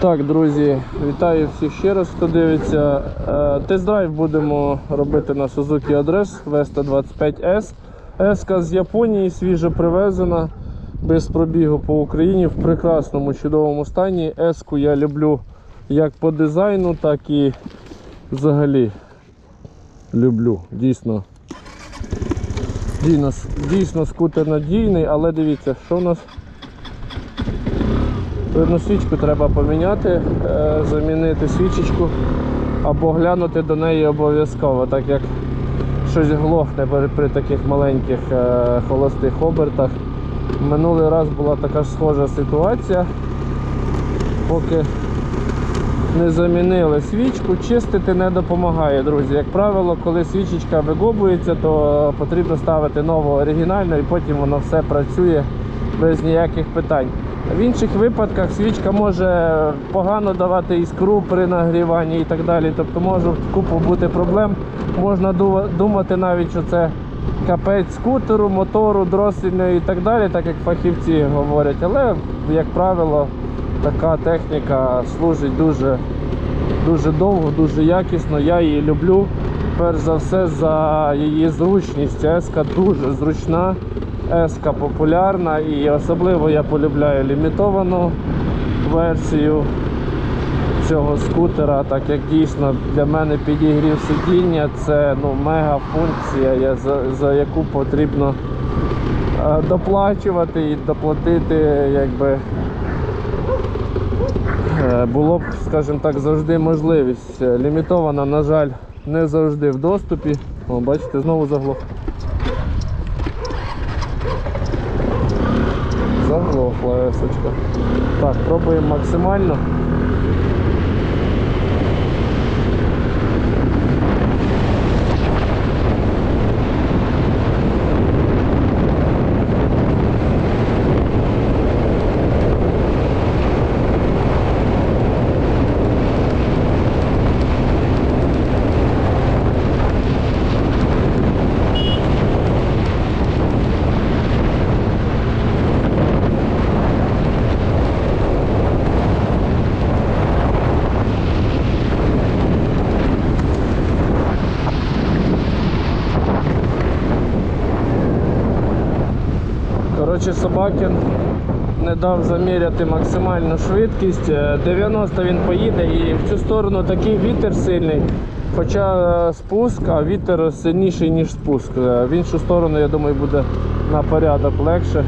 Так, друзі, вітаю всіх ще раз, хто дивиться. Е, Тест-драйв будемо робити на Suzuki Address V125S. S з Японії свіжо привезена, без пробігу по Україні в прекрасному чудовому стані. S я люблю як по дизайну, так і взагалі люблю. Дійсно. Дійсно, дійсно скутер надійний, але дивіться, що у нас Одну свічку треба поміняти, е, замінити свічечку або глянути до неї обов'язково, так як щось глохне при, таких маленьких е, холостих обертах. Минулий раз була така ж схожа ситуація. Поки не замінили свічку, чистити не допомагає, друзі. Як правило, коли свічечка вигобується, то потрібно ставити нову оригінальну і потім воно все працює без ніяких питань. В інших випадках свічка може погано давати іскру при нагріванні і так далі. Тобто може купу бути проблем. Можна думати навіть, що це капець скутеру, мотору, дросельної і так далі, так як фахівці говорять. Але, як правило, така техніка служить дуже, дуже довго, дуже якісно. Я її люблю. Перш за все за її зручність. Еска дуже зручна. Еска популярна і особливо я полюбляю лімітовану версію цього скутера, так як дійсно для мене підігрів сидіння це ну, мега функція, за, за яку потрібно е, доплачувати і доплатити, якби е, було б, скажімо так, завжди можливість. Лімітована, на жаль, не завжди в доступі. О, бачите, знову заглох. Так, пробуємо максимально. Собакін не дав заміряти максимальну швидкість. Е, 90 він поїде і в цю сторону такий вітер сильний. Хоча е, спуск, а вітер сильніший, ніж спуск. Е, В іншу сторону, я думаю, буде на порядок легше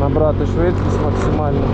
набрати швидкість максимально.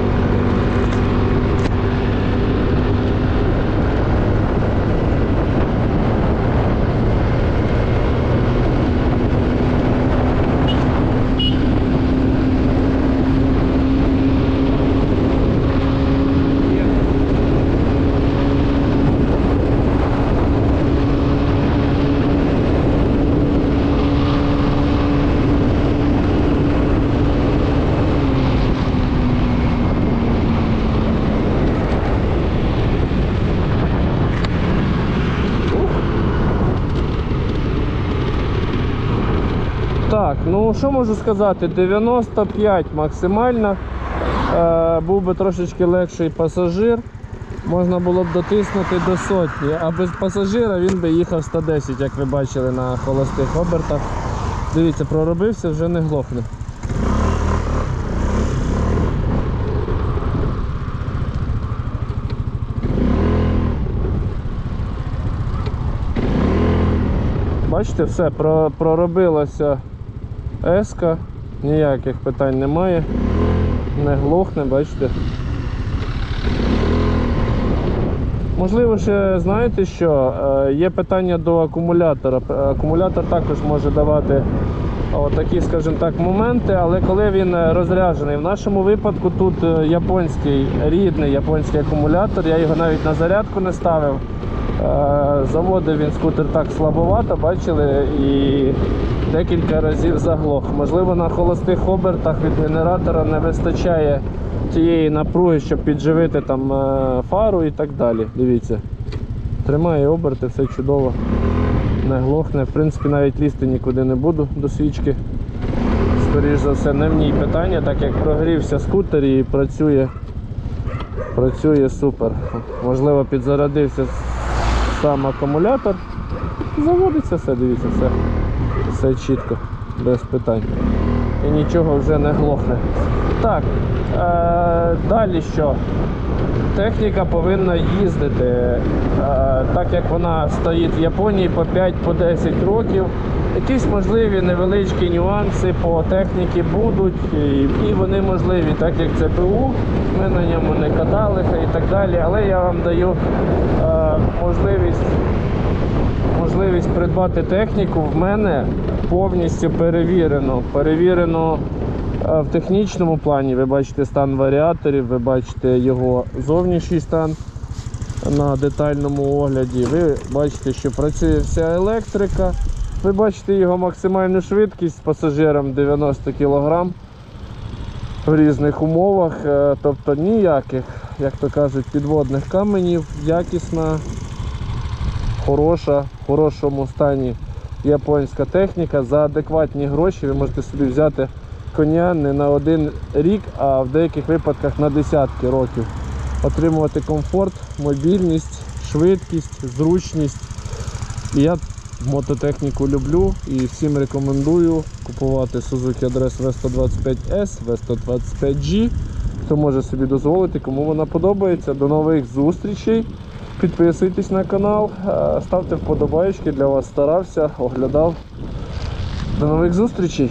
Так, ну що можу сказати? 95 максимально. Е, був би трошечки легший пасажир. Можна було б дотиснути до сотні, а без пасажира він би їхав 110, як ви бачили на холостих обертах. Дивіться, проробився, вже не глохне. Бачите, все, про- проробилася еска, ніяких питань немає, не глохне, бачите. Можливо, ще знаєте що? Е, Є питання до акумулятора. Акумулятор також може давати такі, скажімо так, моменти, але коли він е, розряджений. В нашому випадку тут е, японський, рідний японський акумулятор, я його навіть на зарядку не ставив. Е, Заводив він скутер так слабовато, бачили, і декілька разів заглох. Можливо, на холостих обертах від генератора не вистачає тієї напруги, щоб підживити там е, фару і так далі. Дивіться. Тримає оберти, все чудово. Не глохне. В принципі, навіть лізти нікуди не буду до свічки. Скоріше за все, не в ній питання, так як прогрівся скутер і працює Працює супер. Можливо, підзарядився сам акумулятор. Заводиться все, дивіться, все, все чітко, без питань. І нічого вже не глохне. Так, е- далі що? Техніка повинна їздити, е, так як вона стоїть в Японії по 5-10 років. Якісь можливі невеличкі нюанси по техніці будуть, і, вони можливі, так як це ПУ, ми на ньому не каталися і так далі. Але я вам даю е, можливість можливість придбати техніку в мене повністю перевірено. Перевірено е, в технічному плані. Ви бачите стан варіаторів, ви бачите його зовнішній стан на детальному огляді. Ви бачите, що працює вся електрика. Ви бачите його максимальну швидкість з пасажиром 90 кг в різних умовах. Е, Тобто ніяких, як то кажуть, підводних каменів, якісна хороша, в хорошому стані японська техніка. За адекватні гроші ви можете собі взяти коня не на один рік, а в деяких випадках на десятки років. Отримувати комфорт, мобільність, швидкість, зручність. Я мототехніку люблю і всім рекомендую купувати Suzuki Address V125S, V125G. Хто може собі дозволити, кому вона подобається. До нових зустрічей. Підписуйтесь на канал, е, ставте вподобайки, для вас старався, оглядав. До нових зустрічей!